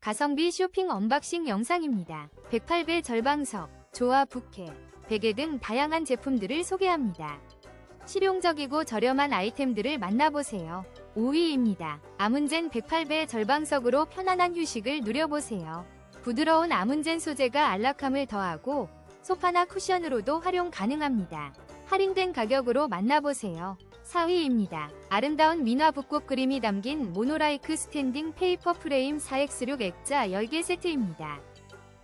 가성비 쇼핑 언박싱 영상입니다. 108배 절방석, 조화 부케, 베개 등 다양한 제품들을 소개합니다. 실용적이고 저렴한 아이템들을 만나보세요. 5위입니다. 아문젠 108배 절방석으로 편안한 휴식을 누려보세요. 부드러운 아문젠 소재가 안락함을 더하고 소파나 쿠션으로도 활용 가능합니다. 할인된 가격으로 만나보세요. 4위입니다. 아름다운 민화 붓꽃 그림이 담긴 모노라이크 스탠딩 페이퍼 프레임 4X6 액자 10개 세트입니다.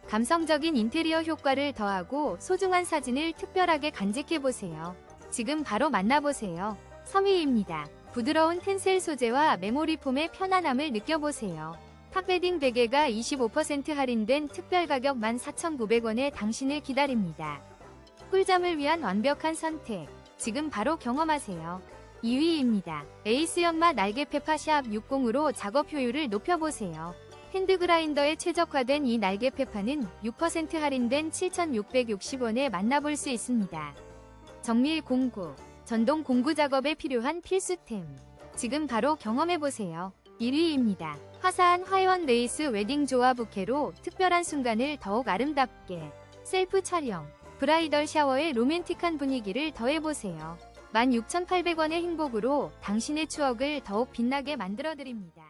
감성적인 인테리어 효과를 더하고 소중한 사진을 특별하게 간직해보세요. 지금 바로 만나보세요. 3위입니다. 부드러운 텐셀 소재와 메모리 폼의 편안함을 느껴보세요. 탁베딩 베개가 25% 할인된 특별 가격 14,900원에 당신을 기다립니다. 꿀잠을 위한 완벽한 선택. 지금 바로 경험하세요. 2위입니다. 에이스 연마 날개 페파 샵 60으로 작업 효율을 높여보세요. 핸드그라인더에 최적화된 이 날개 페파는 6% 할인된 7,660원에 만나볼 수 있습니다. 정밀 공구, 전동 공구 작업에 필요한 필수템. 지금 바로 경험해보세요. 1위입니다. 화사한 화이원 레이스 웨딩 조화 부케로 특별한 순간을 더욱 아름답게. 셀프 촬영, 브라이덜 샤워의 로맨틱한 분위기를 더해보세요. 16,800원의 행복으로 당신의 추억을 더욱 빛나게 만들어드립니다.